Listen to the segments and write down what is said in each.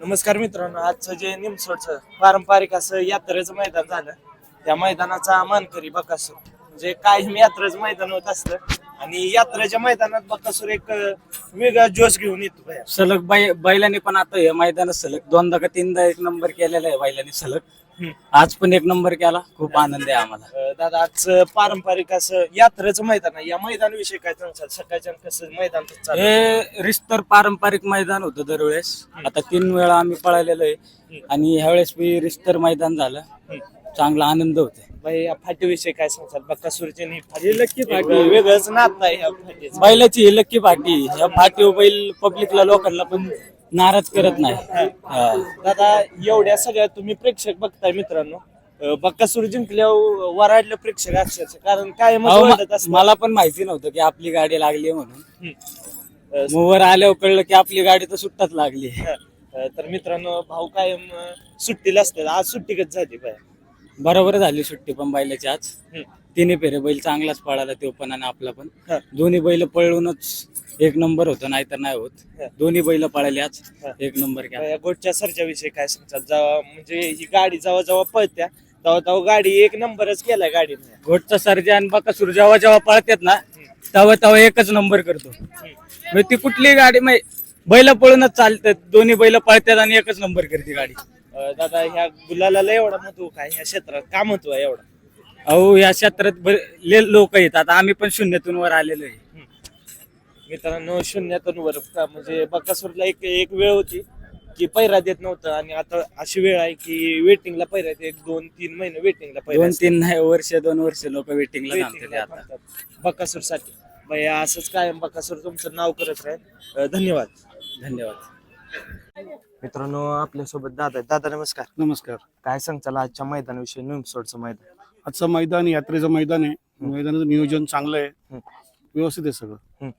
नमस्कार मित्रांनो आजचं जे निमसोडचं पारंपरिक असं यात्रेचं मैदान झालं. त्या मैदानाचा मानकरी बकासूर म्हणजे कायम यात्रेचं मैदान होत असतं आणि यात्रेच्या मैदानात बकासूर एक वेगळा जोश घेऊन येतो भैया सलग बै बैलांनी पण आता हे मैदान सलग दोनदा का तीनदा एक नंबर केलेला आहे बैलांनी सलग. हम्म. आज आज पण एक नंबर केला खूप आनंद आहे आम्हाला. अं, दादा आजचं पारंपरिक असं यात्रेचं मैदान आहे. या मैदानाविषयी काय सांगतात सकाळच्या कसं मैदान कसं चालू आहे? हे रिस्तर पारंपरिक मैदान होतं दरवेळेस. आता तीन वेळा आम्ही पळालेलो आहे. आणि ह्यावेळेस मी रिस्तर मैदान झालं. चांगला आनंद होते बाई या फाटीविषयी काय सांगतात बकासूरची आणि फाटी. लक्की फाटी. वेगळंच नात ह्या फाटीचं. बैलाची ही लक्की फाटी. ह्या फाटी बैल पब्लिकला लोकांना पण नाराज करत नाही. हा. दादा एवढ्या सगळ्या तुम्ही प्रेक्षक बघताय मित्रांनो. अं, बक्कासूर जिंकल्यावर वराडलं प्रेक्षक अक्षरशः. कारण काय अहो, म- मला पण माहिती नव्हतं की आपली गाडी लागली म्हणून. मोवर आल्यावर कळलं की आपली गाडी तर सुट्टाच लागली. तर मित्रांनो भाऊ कायम अं, सुट्टीला असतात. आज सुट्टी कधी झाली बाय बरोबर झाली सुट्टी पण बैलाची आज. तिन्ही फेरे बैल चांगलाच पळाला तो पण आणि आपला पण. हा. दोन्ही बैल पळवूनच एक नंबर होतो नाहीतर नाही हा. होत दोन्ही बैल पळाले आज हा. एक नंबर केला या गोटच्या सरच्या विषयी काय सांगतात जेव्हा म्हणजे ही गाडी जेव्हा जेव्हा पळत्या तेव्हा तेव्हा गाडी एक नंबरच केलाय गाडीने. घोटचा सर्जा आणि बकासूर जेव्हा जेव्हा पळतात ना तेव्हा तेव्हा एकच नंबर करतो. ती कुठली गाडी बैल पळूनच चालतात दोन्ही बैल पळतात आणि एकच नंबर करते गाडी. अं, दादा ह्या गुलाला एवढा महत्त्व काय? ह्या क्षेत्रात का महत्त्व आहे एवढा? अहो या क्षेत्रात लोक येतात आम्ही पण शून्यातून वर आलेलो आहे. मित्रांनो शून्यातून वर का? म्हणजे बकासूरला एक एक वेळ होती की पैरा देत नव्हतं आणि आता अशी वेळ आहे की वेटिंगला पैरा एक दोन तीन महिने वेटिंगला पैरा दोन तीन नाही वर्ष दोन वर्ष लोक वेटिंगला थांबतात आता. बकासूरसाठी भैया असंच कायम बकासूर तुमचं नाव करत राहील. अं, धन्यवाद. धन्यवाद. मित्रांनो आपल्यासोबत दादा आहेत. दादा नमस्कार. नमस्कार. काय सांगताल आजच्या मैदानाविषयी निमसोडचं मैदान? आजचं मैदान यात्रेचं मैदान आहे. मैदानाचं नियोजन चांगलं आहे. हं. व्यवस्थित आहे सगळं.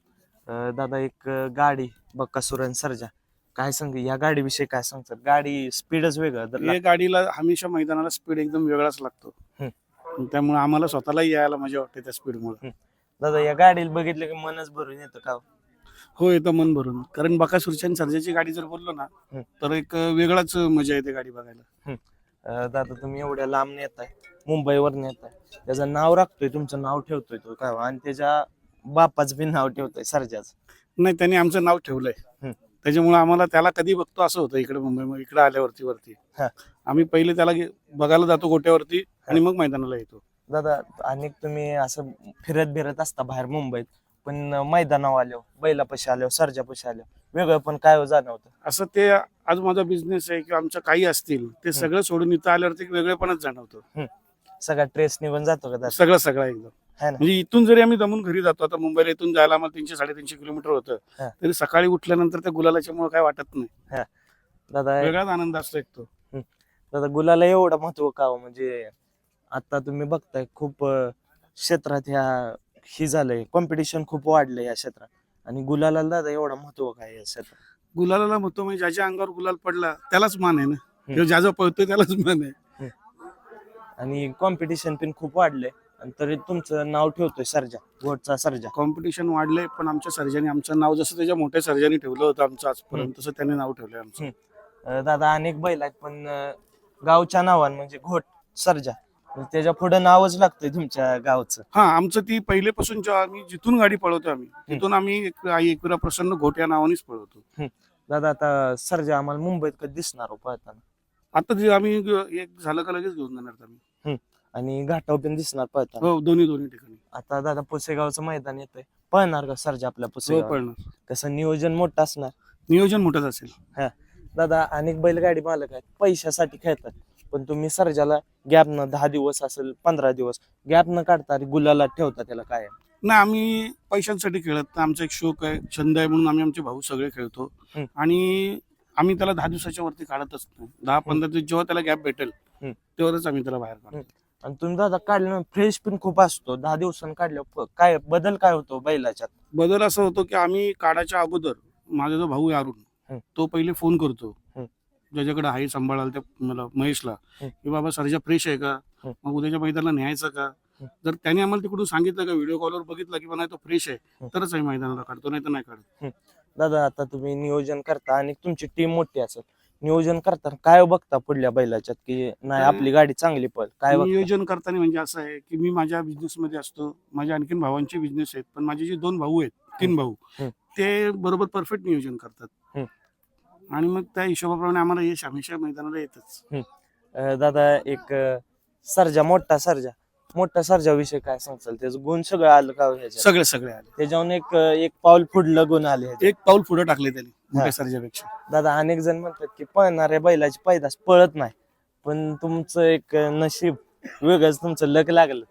अं, दादा एक अं, गाडी बक्कासूर आणि सर्जा. काय सांग या गाडीविषयी काय सांगतात गाडी स्पीडच वेगळं या गाडीला हमेशा मैदानाला स्पीड एकदम वेगळाच लागतो. हं. आणि त्यामुळे आम्हाला स्वतःलाही यायला मजा वाटते त्या स्पीडमुळे. दादा या गाडीला बघितलं की मनच भरून येतं का हो येतं मन भरून. कारण बकासूरच्या आणि सर्जाची गाडी जर बोललो ना. तर एक वेगळाच मजा येते गाडी बघायला. अं, दादा तुम्ही एवढ्या लांब येताय मुंबईवर येताय त्याचं नाव राखतोय तुमचं नाव ठेवतोय तो काय? आणि त्याच्या बापाचं बी नाव ठेवतोय सर्जाच. नाही त्यांनी आमचं नाव ठेवलंय. त्याच्यामुळे आम्हाला त्याला कधी बघतो असं होतं इकडे मुंबई इकडे आल्यावरती वरती. हा. आम्ही पहिले त्याला गे- बघायला जातो गोट्यावरती आणि मग मैदानाला येतो. दादा अनेक तुम्ही असं फिरत फिरत असता बाहेर मुंबईत. पण मैदानावर आलो बैलापाशी आलो सर्जापाशी आलो वेगळं पण काय जाणवतं? असं ते आज माझा बिझनेस आहे किंवा आमचं काही असतील ते सगळं सोडून इथं आल्यावरती एक वेगळेपणच जाणवतो. सगळा ट्रेस निघून जातो का सगळं सगळं एकदम. है ना? म्हणजे इथून जरी आम्ही दमून घरी जातो आता मुंबईला इथून जायला आम्हाला तीनशे साडेतीनशे किलोमीटर होतं हा. तरी सकाळी उठल्यानंतर त्या गुलालाच्या मुळे काय वाटत नाही. दादा वेगळाच आनंद असतो एक तो. दादा गुलाला एवढं महत्त्व का हो? म्हणजे आता तुम्ही बघताय खूप अं, क्षेत्रात ह्या ही झालंय. कॉम्पिटिशन खूप वाढलंय या क्षेत्रात. आणि गुलाला दादा एवढं महत्त्व काय या क्षेत्रात? गुलालाला म्हणतो म्हणजे ज्याच्या अंगावर गुलाल पडला त्यालाच मान आहे ना? किंवा ज्याचा पळतोय त्यालाच मान आहे. आणि कॉम्पिटिशन पण खूप वाढलंय. आणि तरी तुमचं नाव ठेवतोय सर्जा गोडचा सर्जा. कॉम्पिटिशन वाढलंय पण आमच्या सर्जानी आमचं नाव जसं त्याच्या मोठ्या सर्जानी ठेवलं होतं आमचं आजपर्यंत तसं त्याने नाव ठेवलंय आमचं. अं, दादा अनेक बैल आहेत पण अं, गावच्या नावान म्हणजे घोट सर्जा. त्याच्या पुढे नावच लागतंय तुमच्या गावचं. हा आमचं ती पहिलेपासून जेव्हा आम्ही जिथून गाडी पळवतो आम्ही तिथून आम्ही एक आई एकविरा प्रसन्न घोट या नावानेच पळवतो. दादा आता सर्जा आम्हाला मुंबईत कधी दिसणार हो पळताना? आता जे आम्ही ग- एक झालं का लगेच घेऊन जाणार आम्ही. आणि घाटाव पण दिसणार पळताना? हो दोन्ही दोन्ही ठिकाणी. आता दादा पुसेगावचं मैदान येतंय. पळणार का सर्जा आपल्या हो पुसेगाव पळणार. कसं नियोजन मोठं असणार? नियोजन मोठंच असेल. दादा अनेक बैलगाडी मालक आहेत. पैशासाठी खेळतात. पण तुम्ही सर्जाला गॅप न दहा दिवस असेल पंधरा दिवस गॅप न काढता गुलाला ठेवता त्याला काय नाही आम्ही पैशांसाठी खेळत नाही. आमचा एक शौक आहे छंद आहे म्हणून आम्ही आमचे भाऊ सगळे खेळतो. आणि आम्ही त्याला दहा दिवसाच्या वरती काढतच नाही दहा पंधरा दिवस जेव्हा त्याला गॅप भेटेल. तेवढंच आम्ही त्याला बाहेर काढतो आणि तुम्ही दादा काढल्यानं फ्रेश पण खूप असतो दहा दिवसांनी काढल्यावर काय बदल काय होतो बैलाच्यात बदल असं होतो की आम्ही काढायच्या अगोदर माझा जो भाऊ आहे. अरुण तो पहिले फोन करतो. ज्याच्याकडे आहे सांभाळायला त्या मला महेशला. की बाबा सर्जा फ्रेश आहे का. मग उद्याच्या मैदानाला न्यायचं का जर त्याने आम्हाला तिकडून सांगितलं का व्हिडिओ कॉलवर बघितलं की नाही तो फ्रेश आहे. तरच आम्ही मैदानाला काढतो नाही तर नाही काढत दादा आता तुम्ही नियोजन करता आणि तुमची टीम मोठी असेल नियोजन करताना काय बघता पुढल्या बैलाच्यात की नाही आपली गाडी चांगली पळ काय नियोजन करताना म्हणजे असं आहे की मी माझ्या बिझनेस मध्ये असतो माझ्या आणखीन भावांचे बिझनेस आहेत पण माझे जे दोन भाऊ आहेत तीन भाऊ. ते बरोबर परफेक्ट नियोजन करतात. आणि मग त्या हिशोबाप्रमाणे आम्हाला यश हमेशा मैदानाला येतच. अं, दादा एक अं, सर्जा मोठा सर्जा. मोठा सर्जा विषय काय सांगचाल त्याचं गुण सगळं आलं का ह्याच्यात? सगळे सगळे आले. त्याच्याहून एक अं, एक पाऊल पुढलं गुण आले ह्याच्यात. एक पाऊल पुढे टाकले त्यांनी. मोठ्या सर्जापेक्षा. दादा अनेक जण म्हणतात की पळणाऱ्या बैलाची पैदास पळत नाही. पण तुमचं एक अं, नशीब वेगळंच तुमचं लक लागलं.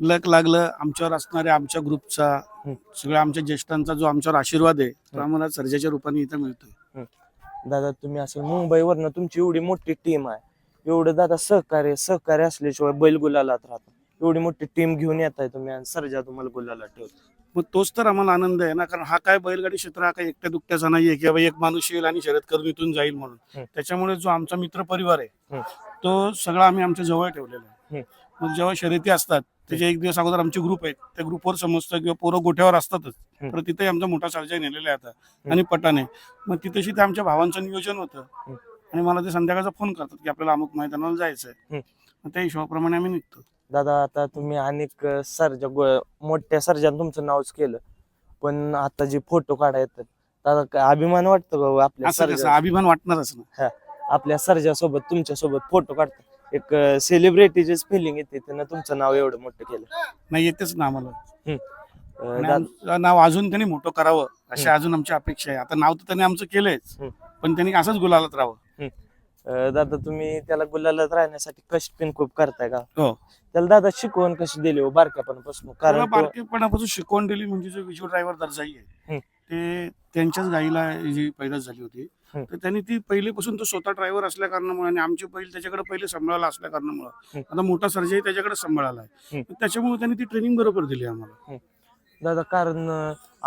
लक लागलं आमच्यावर असणाऱ्या आमच्या ग्रुपचा हम्म. सगळ्या आमच्या ज्येष्ठांचा जो आमच्यावर आशीर्वाद आहे तो आम्हाला सर्जाच्या रूपाने इथं मिळतोय. दादा तुम्ही असं मुंबईवरनं तुमची एवढी मोठी टीम आहे एवढं दादा सहकार्य सहकार्य असल्याशिवाय बैल गुलालात राहतो एवढी मोठी टीम घेऊन येत आहे तुम्ही आणि सर्जा तुम्हाला गुलाला ठेवतो मग तोच तर आम्हाला आनंद आहे ना कारण हा काय बैलगाडी क्षेत्र हा काय एकट्या दुकट्याचा नाहीये की बाबा एक माणूस येईल आणि शर्यत करून इथून जाईल म्हणून. त्याच्यामुळे जो आमचा मित्र परिवार आहे. तो सगळा आम्ही आमच्या जवळ ठेवलेला आहे. मग जेव्हा शर्यती असतात त्याच्या एक दिवस अगोदर आमचे ग्रुप आहेत त्या ग्रुपवर समजतं किंवा पोरं गोठ्यावर असतातच. तर तिथे आमचा मोठा सर्जा नेलेला आहे आता. आणि पटाने. मग तिथेशी ते आमच्या भावांचं नियोजन होतं. आणि मला ते संध्याकाळचा फोन करतात की आपल्याला अमुक मैदानाला जायचं आहे. मग त्या हिशोबाप्रमाणे आम्ही निघतो. दादा आता तुम्ही अनेक सर्जा मोठ्या सर्जान तुमचं नावच केलं. पण आता जे फोटो काढा येतात दादा अभिमान वाटतो हो आपल्या अभिमान वाटणारच ना. आपल्या सर्जा सोबत तुमच्यासोबत फोटो काढतात. एक सेलिब्रिटीचीच फिलिंग येते त्यानं तुमचं नाव एवढं मोठं केलं. नाही येतेच ना आम्हाला. अं, आणि दादा- आमचं नाव अजून त्यांनी मोठं करावं अशी अजून आमची अपेक्षा आहे. आता नाव तर त्यांनी आमचं केलंयच हम्म. पण त्यांनी असंच गुलालात राहावं. अं, दादा तुम्ही त्याला गुलालात राहण्यासाठी कष्ट पण खूप करताय का? हो. त्याला दादा शिकवण कशी दिली हो बारक्यापणापासून? त्याला कारण तो- बारकेपणापासून शिकवण दिली म्हणजे जो विजू ड्रायव्हर दर्जाई आहे. ते त्यांच्याच गाईला जी पैदास झाली होती. तर त्यांनी ती पहिलेपासून तो स्वतः ड्रायव्हर असल्या कारणामुळे आणि आमचे बैल त्याच्याकडे पहिले सांभाळायला असल्या कारणामुळे. आता मोठा सर्जाही त्याच्याकडे सांभाळाला आहे. त्याच्यामुळे त्यांनी ती ट्रेनिंग बरोबर दिली आम्हाला. दादा कारण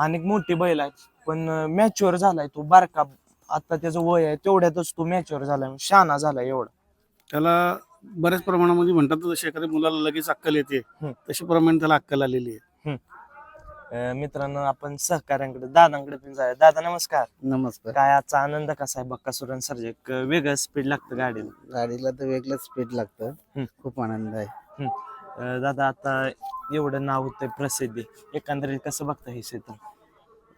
अनेक मोठी बैल आहेत पण मॅच्युअर झालाय तो बारका. आता त्याचं वय आहे तेवढ्यातच तो मॅच्युअर झालाय शहाणा झालाय एवढा. त्याला बऱ्याच प्रमाणामध्ये म्हणतात जशी एखाद्या मुलाला लगेच अक्कल येते. तशी प्रमाणे त्याला अक्कल आलेली आहे. अं, मित्रांनो आपण सहकार्यांकडे दादांकडे पण जाऊया. दादा नमस्कार. नमस्कार. काय आजचा आनंद कसा आहे? बक्कासुरन सर्ज एक वेगळं स्पीड लागतं गाडीला. गाडीला तर वेगळंच स्पीड लागतं. खूप आनंद आहे. अं, दादा आता एवढं नाव होतंय प्रसिद्धी. एकंदरीत कसं बघता हे क्षेत्र?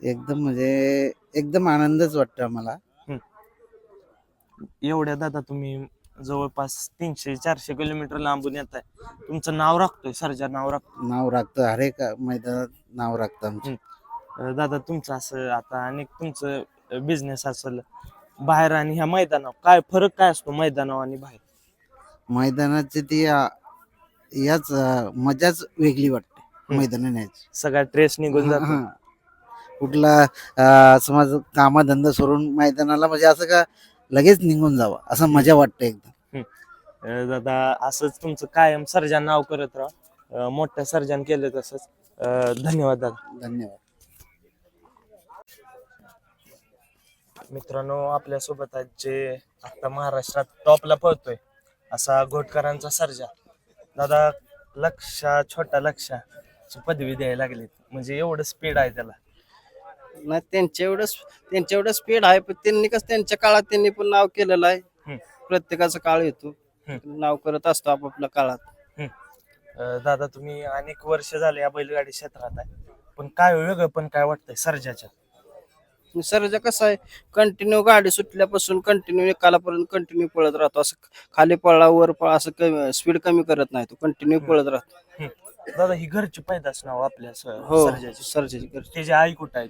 एकदम म्हणजे एकदम आनंदच वाटतो आम्हाला. एवढ्या दादा तुम्ही जवळपास तीनशे चारशे किलोमीटर लांबून येत आहे. तुमचं नाव राखतोय सर्जा नाव राखतोय. नाव राखतं हरेक मैदानात नाव राखतं आमचं. अं, दादा तुमचं असं आता अनेक तुमचं बिझनेस असेल बाहेर आणि ह्या मैदानावर काय फरक काय असतो मैदानावर आणि बाहेर? मैदानाची ती आ, याच आ, मजाच वेगळी वाटते हम्म. मैदानाची सगळा ट्रेस निघून हा, जातो. हा. कुठला आ, समज कामधंदा सोडून मैदानाला म्हणजे असं का लगेच निघून जावं असं मजा वाटते एकदम अं, दादा असंच तुमचं कायम सर्जन नाव करत राहा. अं, मोठ्या सर्जन केलं तसंच. अं, धन्यवाद दादा. धन्यवाद. मित्रांनो आपल्यासोबत आज जे आता महाराष्ट्रात टॉपला पळतोय असा घोटकरांचा सर्जा. दादा लक्षा छोटा लक्षा पदवी द्यायला लागली म्हणजे एवढं स्पीड आहे त्याला. नाही त्यांच्या एवढं त्यांच्या एवढं स्पीड आहे पण त्यांनी कसं त्यांच्या काळात त्यांनी पण नाव केलेलं आहे. प्रत्येकाचा काळ येतो. नाव करत असतो आपापल्या काळात. दादा तुम्ही अनेक वर्ष झाले या बैलगाडी क्षेत्रात आहे. पण काय वेगळं पण काय वाटतंय सर्जाच्या? सरजा कसं आहे कंटिन्यू गाडी सुटल्यापासून कंटिन्यू एकालापर्यंत कंटिन्यू पळत राहतो. असं खाली पळा वर पळा असं कमी स्पीड कमी करत नाही तो. कंटिन्यू पळत राहतो. दादा ही घरची पैदास नाव आपल्या हो सर्जाची. सरजाची घर त्याची आई कुठं आहे?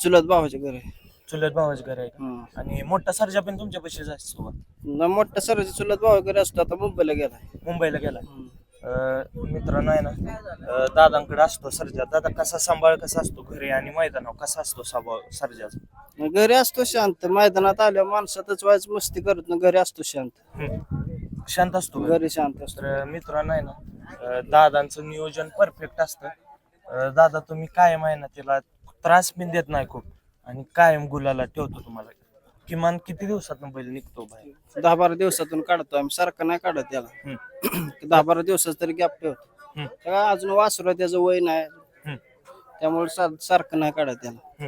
चुलत भावाचे घर आहे. चुलत भावाचं घर आहे का? आणि मोठा सर्जा पण तुमच्या पैसे असतो का? न मोठा सरजा चुलत भावा घरी असतो आता मुंबईला गेलाय. मुंबईला गेला मित्रांनो आहे ना अं, दादांकडे असतो सर्जा. दादा कसा सांभाळ कसा असतो घरी आणि मैदानावर? कसा असतो स्वभाव सर्जाचा घरी असतो शांत. मैदानात आल्या माणसातच व्हायच मस्ती करत ना घरी असतो शांत. हम्म. शांत असतो घरी. घरी शांत असतो. तर मित्रांनो आहे ना अं, दादांचं नियोजन परफेक्ट असतं. अं, दादा तुम्ही कायम आहे ना त्याला त्रास पण देत नाही खूप. आणि कायम गुलाला ठेवतो तुम्हाला. किमान किती दिवसात बैल निघतो बाहेर? दहा बारा दिवसातून काढतो आम्ही. सारखं नाही काढत त्याला दहा बारा दिवसाच तरी गॅप ठेवतो. अजून वासरू त्याचं वय नाही. त्यामुळे सार- सारखं नाही काढत त्याला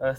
अं,